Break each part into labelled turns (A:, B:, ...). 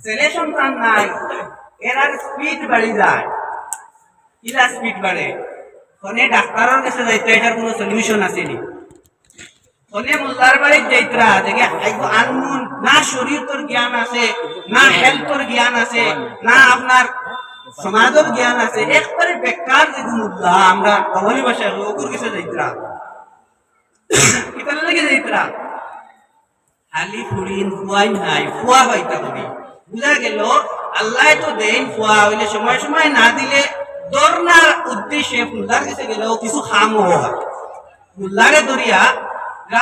A: ছেলে সন্তান নাই। এরা স্পিড বাড়ি যায়। কিলা স্পিড বাড়ে? ফোনে ডাক্তারের কাছে যাইতে এটার কোনো সলিউশন আছে নি ফোনে মোল্লার বাড়ির যাইতরা দেখে আইগো আনমুন না শরীরতর জ্ঞান আছে, না হেলথর জ্ঞান আছে, না আপনার সমাজের জ্ঞান আছে একবারে বেকার যেগুলো মুদ্রা আমরা কবলি ভাষায় ওকুর কাছে যাইতরা কিতার লাগে যাইতরা খালি ফুরিন ফুয়াই নাই ফুয়া হইতা কবি বুঝা গেল, আল্লাহ তো দেন ফুয়া হইলে সময় সময় না দিলে দরনার উদ্দেশ্যে ফুলদার কাছে গেলেও কিছু খাম হয়। ফুলদারে দরিয়া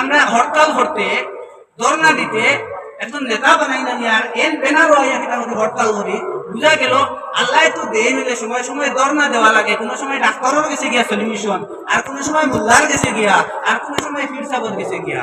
A: আমরা হরতাল করতে দরনা দিতে একজন নেতা বানাই না আর এন বেনার কিতা করি হরতাল করি। বুঝা গেল, আল্লাহ তো দেন, হইলে সময় সময় দরনা দেওয়া লাগে। কোনো সময় ডাক্তারের কাছে গিয়া সলিউশন আর কোনো সময় মোল্লার কাছে গিয়া, আর কোনো সময় ফির সাবর কাছে গিয়া।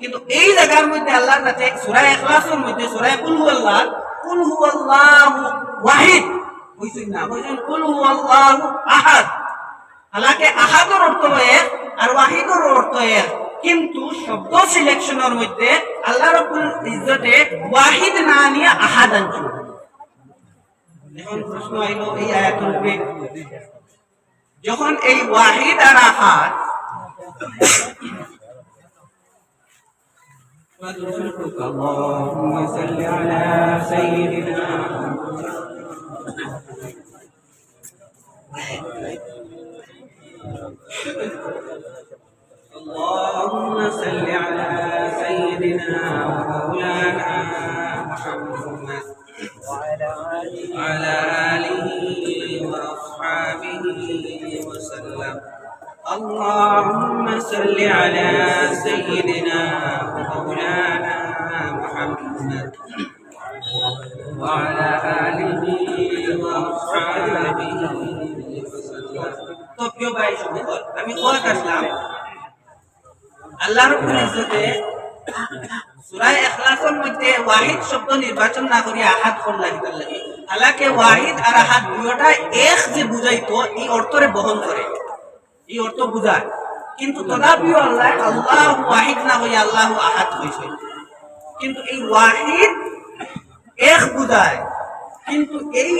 A: কিন্তু এই জায়গার মধ্যে আল্লাহর কাছে সূরা ইখলাসের মধ্যে, সূরা কুল হুয়াল্লাহ কুল হুয়াল্লাহু ওয়াহিদ। বুঝছেন না? বুঝছেন? কুল হুয়াল্লাহু আহাদ। হালাকে আহাদের অর্থ এক আর ওয়াহিদের অর্থ এক। কিন্তু শব্দ সিলেকশনের মধ্যে আল্লাহ রাব্বুল ইজ্জতে ওয়াহিদ না নিয়ে আহাদ আনছেন। এখন প্রশ্ন আইলো এই আয়াতুল উপরে যখন এই ওয়াহিদ আর আহাদ اللهم صل على سيدنا اللهم صل على سيدنا ومولانا محمد وعلى آله وأصحابه وسلم. اللهم صل على سيدنا ومولانا محمد وعلى آله وأصحابه وسلم তো প্রিয় ভাই সঙ্গীত আমি কয় আসলাম আল্লাহ রব্বুল ইজ্জতে সূরা ইখলাসের মধ্যে ওয়াহিদ শব্দ নির্বাচন না করি আহাদ করলা দিতে লাগে হালাকে ওয়াহিদ আর আহাদ দুইটা এক যে বুঝাইতো এই অর্থরে বহন করে এই অর্থ বুঝায় কিন্তু তথাপিও আল্লাহ আল্লাহ ওয়াহিদ না হয়ে আল্লাহ আহাত হয়েছে। কিন্তু এই ওয়াহিদ এক বুঝায়। কিন্তু এই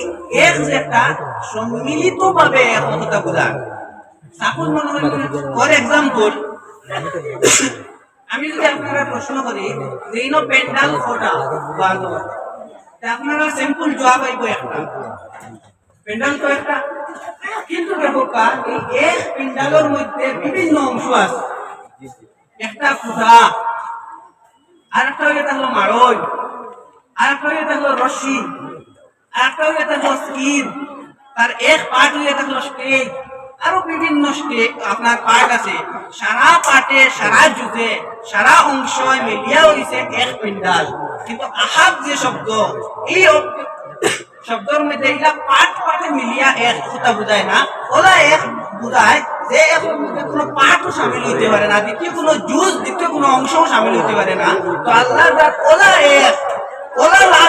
A: এক যেটা সম্মিলিত ভাবে একতা বুঝায়। সাপোজ মনে হয় ফর এক্সাম্পল আমি যদি আপনারা প্রশ্ন করি, যে ইনো পেন্ডাল কোটা তা আপনারা সিম্পল জবাব আইব একটা। পেন্ডাল তো একটা কিন্তু দেখো এই এক মধ্যে বিভিন্ন অংশ আছে। একটা খুঁটা আর একটা হয়ে থাকল আর একটা হয়ে থাকল আর একটা হয়ে থাকল স্কিন, তার এক পার্ট হয়ে থাকল আরও বিভিন্ন আপনার পার্ট আছে। সারা পার্টে সারা জুতে সারা অংশ মিলিয়া হয়েছে এক পিন্ডাল কিন্তু আহাব যে শব্দ, এই শব্দর মধ্যে এগুলা পার্ট পার্টে মিলিয়া এক কথা বুঝায় না। ওলা এক বুঝায় যে মধ্যে কোনো পার্টও সামিল হইতে পারে না, দ্বিতীয় কোনো জুজ দ্বিতীয় কোনো অংশও সামিল হইতে পারে না। তো আল্লাহ ওলা এক, ওলা লা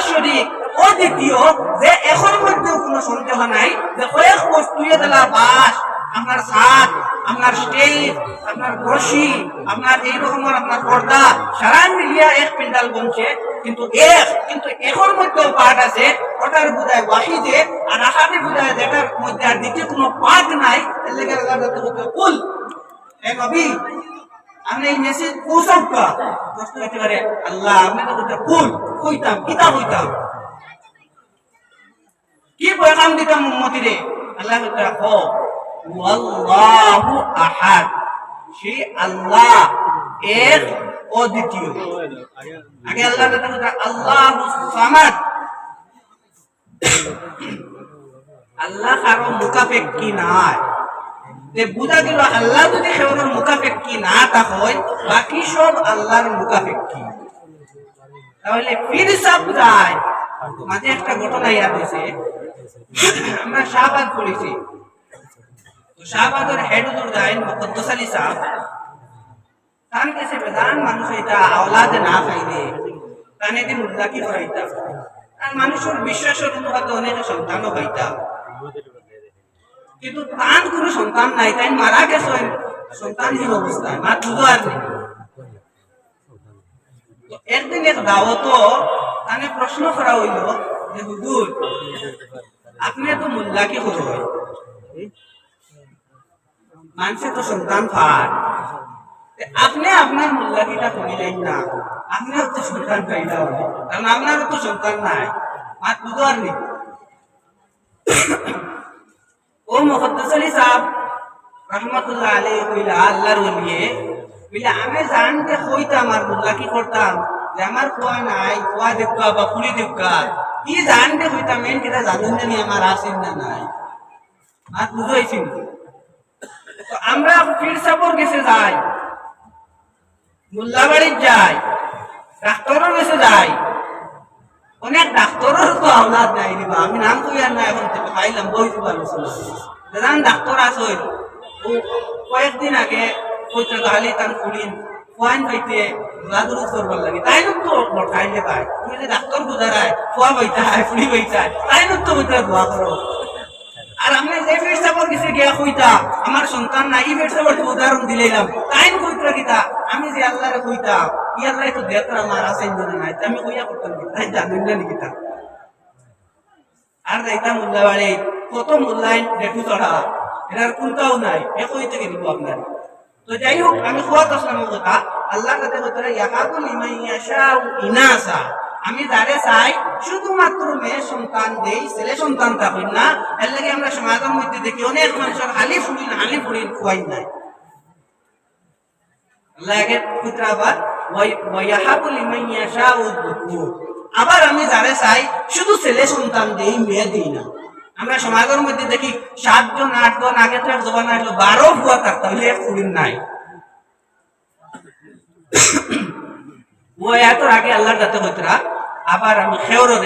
A: ও দ্বিতীয়, যে এখন মধ্যে কোনো সন্দেহ নাই, যে কয়েক বস্তুয়ে দিলা বাস, আপনার ছাদ আপনার স্টেজ, আপনার রশি, আপনার এই রকমের আপনার পর্দা, সারা মিলিয়া এক পেন্ডাল বনছে। কিন্তু এক কিন্তু এখন মধ্যেও পার্ট আছে। ওটার বোঝায় ওয়াহিদে, আর আহাদে বোঝায় যেটার মধ্যে আর দ্বিতীয় কোনো পার্ট নাই কুল এ আপনি এই মেসেজ পৌঁছাও প্রশ্ন পারে আল্লাহ আপনি তো বলতে কুল, কইতাম কিতাব হইতাম কি পয়গাম দিতাম আল্লাহ বলতে ওয়াল্লাহু আহাদ। সেই আল্লাহ এক অদ্বিতীয়। আগে আল্লাহ আল্লাহু কারও মুখাপেক্ষী নাই। বুঝা গেল আল্লাহ যদি সেওর মুখাপেক্ষী না তা হয় বাকি সব আল্লাহর মুখাপেক্ষী। তাহলে ফির সাপ যায়। মাঝে একটা ঘটনা ইয়াদ হয়েছে। আমরা শাহবাগ পড়েছি। তো শাহবাগের হেড উদুর দাইন মুকদ্দস আলী তান কাছে বেদান মানুষ এটা আওলাদ না খাইলে তানে দি মুদ্রা কি করাইতা? আর মানুষের বিশ্বাসের অনুপাতে অনেক সন্তানও পাইতা। কিন্তু তান কোনো সন্তান নাই, তাই মারা গেছে সন্তানহীন অবস্থায়। মা তুলো আর একদিন এক দাওয়াত তানে প্রশ্ন করা হইল যে, হুজুর, আপনি তো মোল্লা কি করো মানুষে তো সন্তান পায় আপনি আপনার মোল্লা কিটা করিলেন না। আপনিও তো সন্তান পাইলা হবে কারণ আপনারও তো সন্তান নাই। আর আর নেই। ও মুকদ্দাস আলী রহমতুল্লাহ আলাইহি কইলা, আল্লাহর ওলিয়ে বলে আমি জানতে কইতাম আর মোল্লা কি করতাম? যে আমার খোয়া নাই, খোয়া দেবকা বা পুরি দেবকা কি জানতে কইতাম? এন কিটা জানুন জানি আমার আসেন না নাই। আর বুঝাইছি তো আমরা পীর সাপর গেছে যাই। মোল্লা বাড়ির যাই ডাক্তারের কাছে অনেক ডাক্তারের তো আওলাদ নাই দিবা আমি নাম কই আর না এখন পাইলাম পারল দাদান ডাক্তার আছে ও কয়েকদিন আগে কইতে গালি তার কুড়িন কোয়াইন পাইতে দুলাদুল করবার লাগে তাই না তো বটাইলে পায় তুমি যে ডাক্তার গুজারায় খোয়া বইতে হয় ফুড়ি বইতে তাই না তো বইতে দোয়া করো। আর আমি যে কাছে গিয়া কইতা, আমার সন্তান নাই, এই উদাহরণ দিলাম তাই না কইতা কিতা আমি যে আল্লাহরে কইতা ই আল্লাহ তো দেখতা আমার আছে না নাই আমি কইয়া করতাম তাই জানেন না আর যাইতাম মোল্লাবাড়ি কত মোল্লাই দেখু চড়া এটার কোনটাও নাই, এ কই থেকে দিব আপনার? তো যাই হোক আমি খোয়াত আসলাম কথা আল্লাহ কাছে কথা ইয়াকাবুল ইমাইয়াশাউ ইনাসা। আমি যারে চাই, শুধুমাত্র মেয়ে সন্তান দেই, ছেলে সন্তান থাকুন না, এর লাগে আমরা সমাজের মধ্যে দেখি অনেক মানুষের হালি ফুরিন হালি ফুরিন খুয়াই নাই। একে পুত্র আবার আবার আমি যারে চাই, শুধু ছেলে সন্তান দেই, মেয়ে দিই না। আমরা মধ্যে দেখি, সাতজন, আটজন আগে জবান আসলো, বারো ভুয়া এক ফুরিন নাই। আগে আল্লাহর হইতরা আবার আমি খেওরে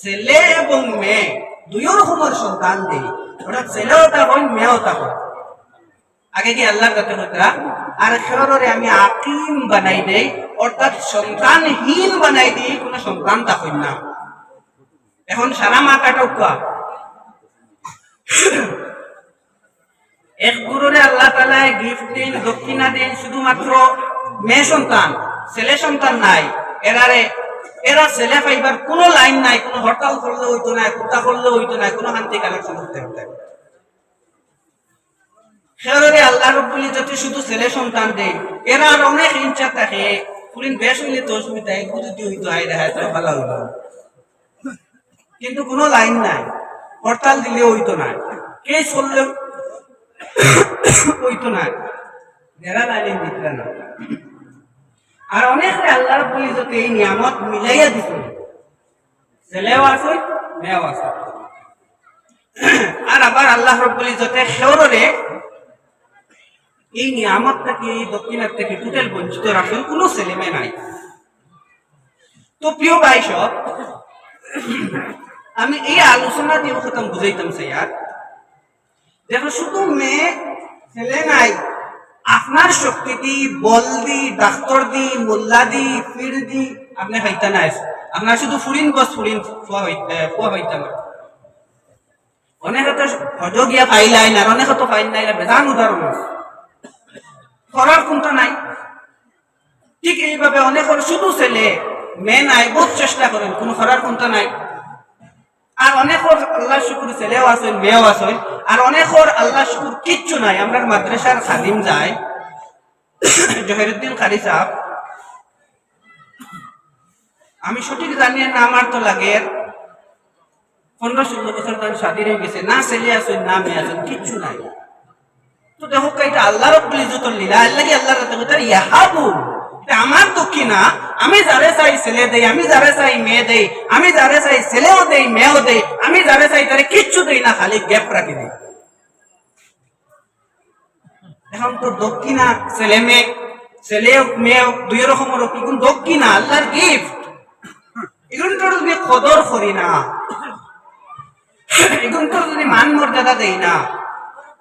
A: ছেলে এবং মেয়ে দুই রকমের সন্তান দেই। ওটা ছেলেও তা হই মেয়েও তা হই আগে কি আল্লাহর হইতরা আর খেওরে আমি আকিম বানাই দেই, অর্থাৎ সন্তানহীন বানাই দিই, কোনো সন্তান তা হই না। এখন সারা মা কাটা এক গুরুরে আল্লাহ তালায় গিফট দিন, দক্ষিণা দিন, শুধুমাত্র মেয়ে সন্তান, ছেলে সন্তান নাই। এরারে, এরা ছেলে পাইবার কোনো লাইন নাই, কোনো হরতাল করলে হইতো না, কুত্তা করলে হইতো না, কোনো শান্তি কালেকশন করতে হতে সেরে আল্লাহ রব্বুলি যদি শুধু ছেলে সন্তান দেয় এরা আর অনেক ইচ্ছা থাকে। পুরিন বেশ হইলে তো অসুবিধা একটু যদি হইতো আই দেখা তো ভালো হইতো কিন্তু কোনো লাইন নাই। হরতাল দিলে হইতো না। কে চললে হইতো না। যারা লাইন দিত না। আর অনেক আল্লাহর বলি যাতে এই নিয়ামত মিলাইয়া দিত ছেলেও আছে, মেয়েও আছে। আর আবার আল্লাহ রব্বুল যাতে সেওরে এই নিয়ামত থেকে, এই দক্ষিণার থেকে টোটাল বঞ্চিত রাখেন, কোনো ছেলে মেয়ে নাই। তো প্রিয় ভাই সব, আমি এই আলোচনা দিয়ে খতম বুঝাইতাম, স্যার। দেখো, শুধু মেয়ে, ছেলে নাই, আপনার শক্তি দি, বল দি, ডাক্তার দি, মোল্লা দি, ফির দি, আপনি হইতা নাই। আপনার শুধু ফুরিন বস, ফুরিন ফুয়া হইতা না অনেকে তো হজ গিয়া পাইলাই না অনেকে তো পাইল নাই বেজান উদাহরণ আছে। করার কোনটা নাই। ঠিক এইভাবে অনেকের শুধু ছেলে, মেয়ে নাই, বহুত চেষ্টা করেন, কোনো করার কোনটা নাই। আর অনেক আল্লাহ শুকুর ছেলেও আছেন মেয়েও আছেন আর অনেকর আল্লাহ শুকুর কিচ্ছু নাই। আমরা মাদ্রাসার খাদিম যাই। জহিরুদ্দিন খারি সাহেব। আমি সঠিক জানি না, আমার তো লাগে। পনেরো ষোলো বছর তার স্বাধীন হয়ে গেছে। না ছেলে আছেন না মেয়ে আছেন কিচ্ছু নাই। তো দেখো এটা আল্লাহ রব্বুল আল্লাহর রাতে ইয়াহাবু। এটা আমার আমি যারে চাই ছেলে দেই, আমি যারে চাই মেয়ে দেই, আমি যারে চাই ছেলেও দেই, মেয়েও দেই, আমি যারে চাই তারে কিচ্ছু দেই না, খালি গ্যাপ রাখি দিই। এখন তো দক্ষিণা ছেলে মেয়ে ছেলে মেয়ে দুই রকমের এগুলো দক্ষিণা আল্লাহর গিফট এগুলো তো তুমি কদর করি না এখন তো যদি মান মর্যাদা দেই না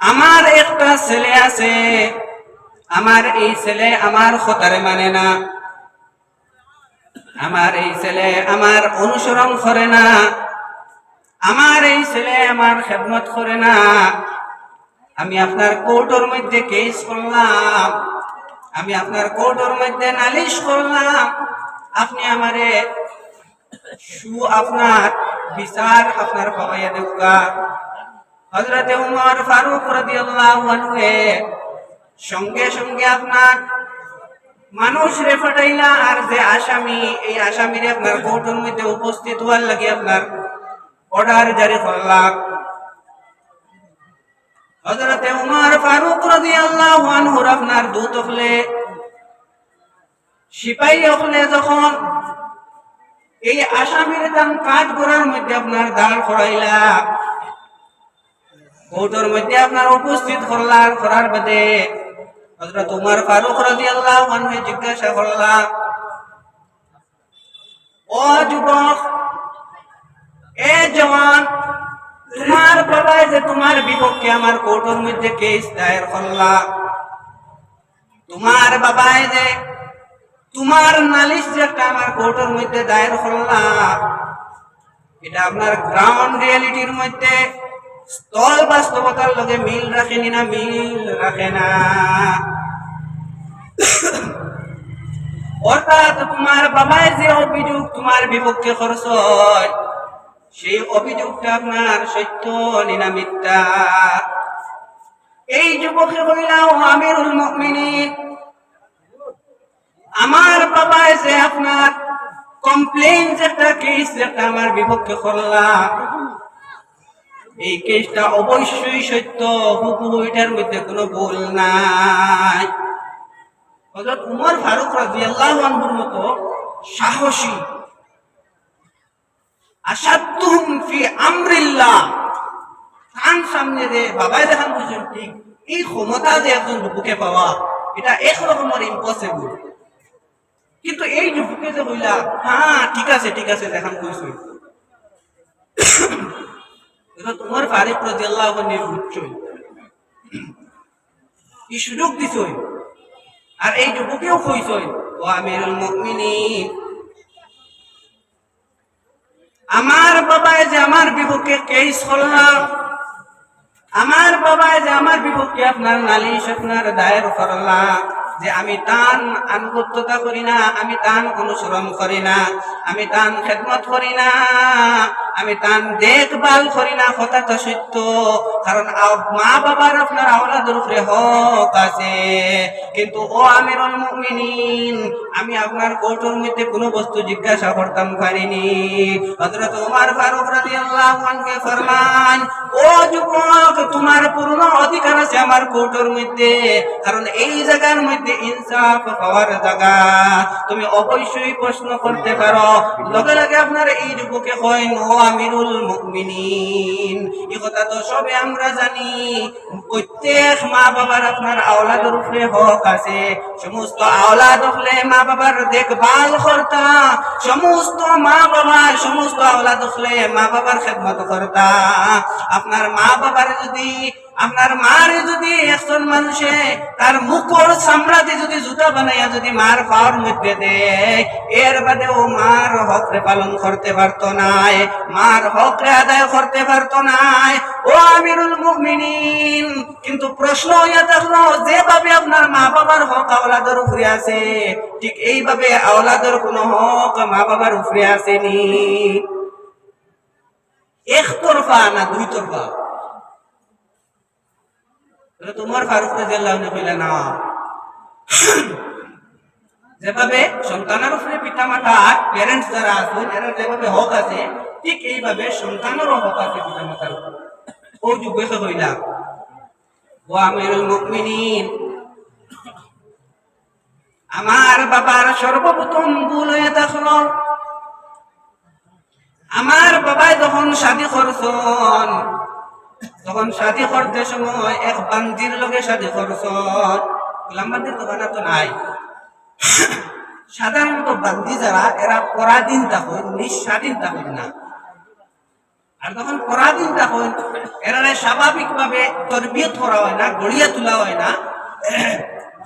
A: আমার একটা ছেলে আছে। আমার এই ছেলে আমার খতারে মানে না। আমার এই ছেলে আমার অনুসরণ করে না। আমার এই ছেলে আমার খেদমত করে না। আমি আপনার কোর্টের মধ্যে কেস করলাম। আমি আপনার কোর্টের মধ্যে নালিশ করলাম। আপনি আমারে সু আপনার বিচার আপনার পাওয়াইয়া দেউগা হজরতে উমর ফারুক রাদিয়াল্লাহু আনহু সঙ্গে সঙ্গে আপনার মানুষ রে ফাটাইলা আর যে আসামি, এই আসামিরে আপনার কোর্টের মধ্যে উপস্থিত হওয়ার লাগে আপনার অর্ডার জারি করলাম। হজরতে উমর ফারুক রাদিয়াল্লাহু আনহুর আপনার দূত হলে, সিপাহী হলে যখন এই আসামির দাম কাজ করার মধ্যে আপনার দাঁড় করাইলা কোর্টের মধ্যে আপনার উপস্থিত করলার করার বাদে। হযরত উমর ফারুক রাদিয়াল্লাহু আনহু জিজ্ঞাসা করলা ও যুবক, এ জওয়ান, তোমার বাবা যে তোমার বিপক্ষে আমার কোর্টের মধ্যে কেস দায়ের করলা। তোমার বাবাই যে, তোমার নালিশ যে একটা আমার কোর্টের মধ্যে দায়ের করলা। এটা আপনার গ্রাউন্ড রিয়েলিটির মধ্যে স্থল বাস্তবতার লগে মিল রাখেনি না মিল রাখে না। অর্থাৎ তোমার বাবাই যে অভিযোগ তোমার বিপক্ষে খরচ হয়। সেই অভিযোগটা আপনার সত্য নিনা মিথ্যা? এই যুবকে বললাম আমিরুল মুমিনিন। আমার বাবাই যে আপনার কমপ্লেন যেটা কেস যেটা আমার বিপক্ষে করলাম এই কেসটা অবশ্যই সত্য। হুবহু এটার মধ্যে কোনো ভুল নাই। হযরত উমর ফারুক রাদিয়াল্লাহু আনহুর মতো সাহসী। আসাদুহুম ফি আমরিল্লাহ। তার সামনে যে বাবাই দেখান বুঝছেন ঠিক এই ক্ষমতা যে একজন বুকে পাওয়া, এটা এক রকমের ইম্পসিবল কিন্তু এই যুবকে যে হইলা হ্যাঁ ঠিক আছে ঠিক আছে দেখান কইছই আর এই যুবকেও আমার বাবাই যে আমার বিপক্ষে কেস করলাম, আমার বাবাই যে আমার বিপক্ষে আপনার নালিশ, আপনার দায়ের করলাম, যে আমি তান আনুগত্যতা করি না, আমি তান অনুসরণ করি না, আমি তান খেদমত করি না আমি তান দেখভাল করি না কথাটা সত্য। কারণ মা বাবার আপনার আওলাদের উপরে হক আছে। কিন্তু ও মুমিনিন, আমি আপনার কোর্টের মধ্যে কোনো বস্তু জিজ্ঞাসা করতাম পারিনি। হযরত ওমর ফারুক রাদিয়াল্লাহু আনহু ফরমান, ও যুবক, তোমার পূর্ণ অধিকার আছে আমার কোর্টের মধ্যে। কারণ এই জায়গার মধ্যে ইনসাফ পাওয়ার জায়গা। তুমি অবশ্যই প্রশ্ন করতে পারো। লগে লগে আপনার এই যুবকে হয় নো আমিরুল মুমিনিন। তো সবে আমরা জানি। প্রত্যেক মা বাবার আপনার আওলাদের উপরে হক আছে। সমস্ত আওলাদ হলে মা বাবার দেখভাল করতা। সমস্ত মা বাবা, সমস্ত আওলাদ হলে মা বাবার খেদমত করতা। আপনার মা বাবার যদি আপনার মার যদি একজন মানুষে, তার মুখর চামড়াতে যদি জুতা বানাইয়া যদি মার পাওয়ার মধ্যে দেয়, এর বাদে ও মার হকরে পালন করতে পারতো নাই, মার হকরে আদায় করতে পারতো নাই। ও আমিরুল মুমিনিন, কিন্তু প্রশ্ন হইয়া থাকল, যেভাবে আপনার মা বাবার হক আওলাদের উপরে আছে, ঠিক এইভাবে আওলাদের কোনো হক মা বাবার উপরে আসেনি। একতরফা না দুই তরফা তোমার ফারুক কইলা না। যেভাবে সন্তানের উপরে পিতা মাতা প্যারেন্টস যারা আছে এরা যেভাবে হক আছে, ঠিক এইভাবে সন্তানেরও হক আছে পিতা মাতার ও যুবকে হইলাম ও আমিরুল মুমিনিন। আমার বাবার সর্বপ্রথম ভুল হয়ে থাকল আমার বাবাই যখন শাদি করছন তখন শাদি করতে সময় এক বান্দির লগে শাদি গোলাম বান্দির দোকান তো নাই। সাধারণত বান্দি যারা, এরা পরাধীন থাকুন, নিঃস্বাধীন থাকুন না। আর তখন পরাধীন থাকুন এরা স্বাভাবিক ভাবে তরবিয়ত করা হয় না, গড়িয়া তোলা হয় না।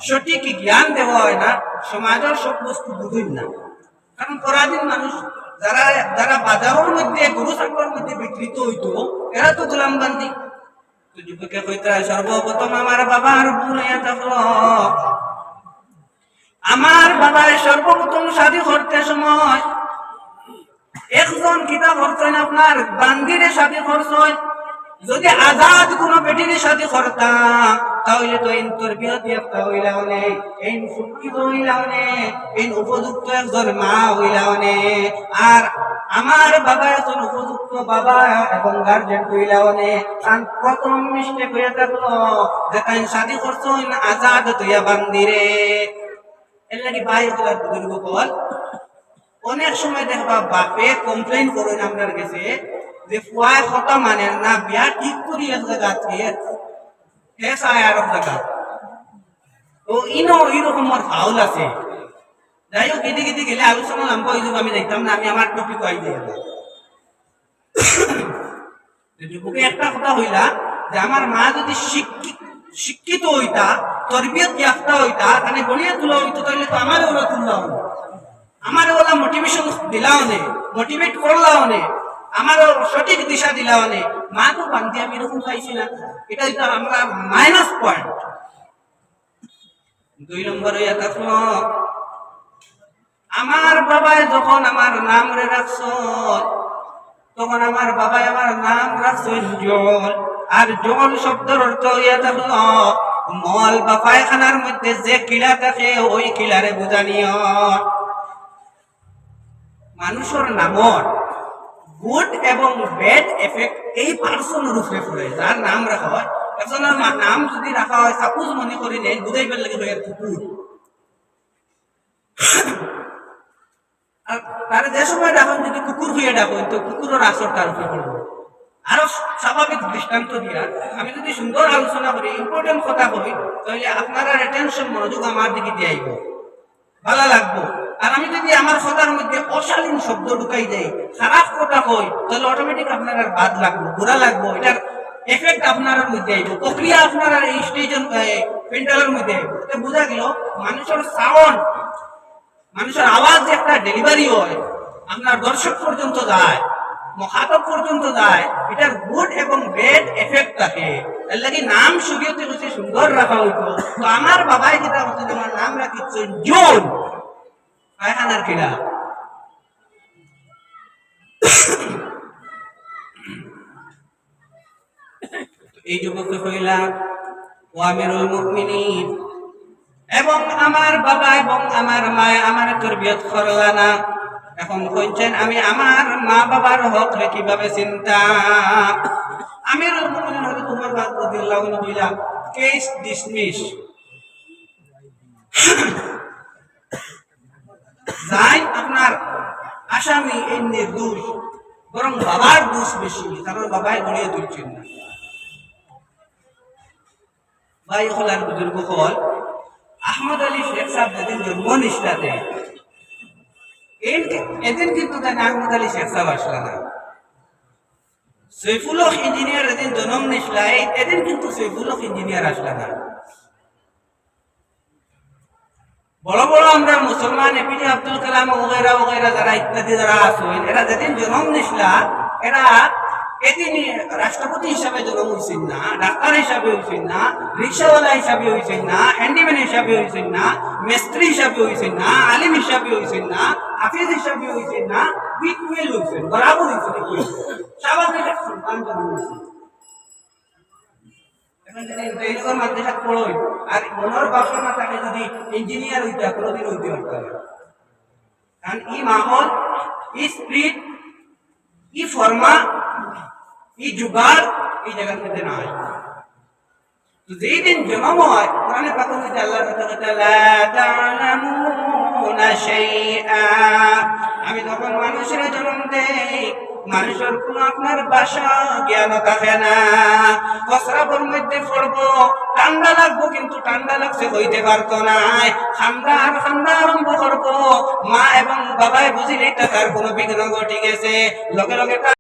A: সঠিক জ্ঞান দেওয়া হয় না। সমাজের সব বস্তু বুঝুন না। কারণ পরাধীন মানুষ যারা যারা বাজারের মধ্যে, গরু ছাগলের মধ্যে বিকৃত হইতো, এরা তো গোলাম বান্দি। তো যুবকে কইতে সর্বপ্রথম আমার বাবার হইয়া থাকল আমার বাবার সর্বপ্রথম শাদি করতে সময় একজন কিতাব করছেন আপনার, বান্দিরে শাদি করছেন। যদি আজাদ কোন বেটিরে শাদি করতাম, তাহলে তো ইন তরবিয়ত একটা হইলা অনে ইন শিক্ষিত হইলা অনে ইন উপযুক্ত একজন মা হইলা অনে আর আমার বাবা একজন উপযুক্ত বাবা এবং গার্জেন হইলা অনে আর প্রথম মিস্টেক হইয়া থাকল যে শাদি করছেন আজাদ তুইয়া বান্দিরে এর লাগি ভাই হলার বুজুর্গ কল অনেক সময় দেখবা বাপে কমপ্লেন করেন আপনার কাছে যে, ফুয়ায় কথা মানেন না, বিয়া ঠিক করি এক জায়গা থেকে আর এক জায়গা তো ইনো এরকমের ফাউল আছে। যাই হোক গিটি গিটি গেলে আলোচনা নাম ওই আমি দেখতাম না, আমি আমার টপিক আই দিয়ে। যুবকে একটা কথা হইলা, যে আমার মা যদি শিক্ষিত হইতা তরবিয়ত ইয়াফতা হইতা তাহলে গড়িয়ে তোলা হইতো তাহলে তো আমারও ওরা তুললা হতো আমার ওলা মোটিভেশন দিলাও নে মোটিভেট করলাও নে আমারও সঠিক দিশা দিলাও নে মা তো বান্ধি আমি এরকম পাইছি না। এটা হইতো আমরা মাইনাস পয়েন্ট দুই নম্বর থাকল আমার বাবাই যখন আমার নাম রে রাখছ তখন আমার বাবাই আমার নাম রাখছেন জল। আর জল শব্দের অর্থ হইয়া থাকল, মল বা পায়খানার মধ্যে যে কিলা থাকে, ওই কিলারে বোঝানিও মানুষের নামর গুড এবং ব্যাড এফেক্ট এই পার্সনের উপরে পড়ে, যার নাম রাখা হয়। একজনের নাম যদি রাখা হয়, সাপোজ মনে করি নেই, বুঝাইবার লাগে হয়ে কুকুর। তার যে সময় যদি কুকুর তো কুকুরের আসর তার উপরে আরও স্বাভাবিক দৃষ্টান্ত দিয়া আমি যদি সুন্দর আলোচনা করি ইম্পর্টেন্ট কথা কই, তাহলে আপনারা রেটেনশন মনোযোগ আমার দিকে দিয়ে আইব। ভালো লাগবো। আর আমি যদি আমার কথার মধ্যে অশালীন শব্দ ঢুকাই দেই, খারাপ কথা কই, তাহলে অটোমেটিক আপনার বাদ লাগবো ঘোরা লাগবো, এটার এফেক্ট আপনার মধ্যে আইব। প্রক্রিয়া আপনার এই স্টেজের পেন্টালের মধ্যে আইব। বোঝা গেল, মানুষের সাউন্ড মানুষের আওয়াজ একটা ডেলিভারি হয়। আপনার দর্শক পর্যন্ত যায় মহাতব পর্যন্ত যায়, এটার গুড এবং ব্যাড এফেক্ট থাকে। এর লাগি নাম শরীয়তে হচ্ছে সুন্দর রাখা হইতো। তো আমার বাবাই যেটা হচ্ছে আমার নাম রাখিচ্ছে জোন। পায়খানার কিলা এই যুবককে কইলাম ও আমিরুল মুমিনিন এবং আমার বাবা এবং আমার মা আমার তরবিয়ত করলা না এখন কইছেন, আমি আমার মা বাবার হক কীভাবে চিন্তা? আমি কইলাম, কেস ডিসমিস। যাই আপনার আসামি এই নির্দোষ বরং বাবার দোষ বেশি, কারণ বাবাই গড়িয়ে তুলছেন না। ভাই হলার বুজুর্গ হল আহমদ আলী শেখ সাহেব যেদিন জন্ম নিষ্ঠাতে এদিন কিন্তু জানে আহমদ আলী শেখ সাহেব আসলা না। সৈফুল হক ইঞ্জিনিয়ার এদিন জন্ম নিসলা এদিন কিন্তু সৈফুল হক ইঞ্জিনিয়ার আসলা না। বড় বড় আমরা মুসলমান এপিজে আব্দুল কালাম ওগেরা ওগেরা যারা ইত্যাদি যারা আছেন, এরা যেদিন জন্ম নিসলা এরা এদিন রাষ্ট্রপতি হিসাবে জন্ম হয়েছেন না, ডাক্তার হিসাবে হয়েছেন না, রিক্সাওয়ালা হিসাবে হয়েছেন না হ্যান্ডিম্যান হিসাবে হয়েছেন না, মিস্ত্রি হিসাবে হয়েছেন না, আলিম হিসাবে হয়েছেন না, হাফিজ হিসাবে হয়েছেন না বিটুয়েল হয়েছেন বরাবর হয়েছেন স্বাভাবিক সন্তান জন্ম হয়েছে ইঞ্জিনিয়ার কারণ ই মাহল ই স্পিরিট ই ফর্মা এই মধ্যে নাই। যেই দিন জন্ম হয়, কোরআনে আল্লাহ আমি যখন মানুষের জন্ম দেই, মানুষের কোন আপনার বাসা জ্ঞান থাকে না। কসরাবর মধ্যে ঠান্ডা লাগবো কিন্তু ঠান্ডা লাগছে হইতে পারতো না। ঠান্ডা আর ঠান্ডা আরম্ভ করব, মা এবং বাবাই বুঝিলে তার কোনো বিঘ্ন ঘটে গেছে লগে লগে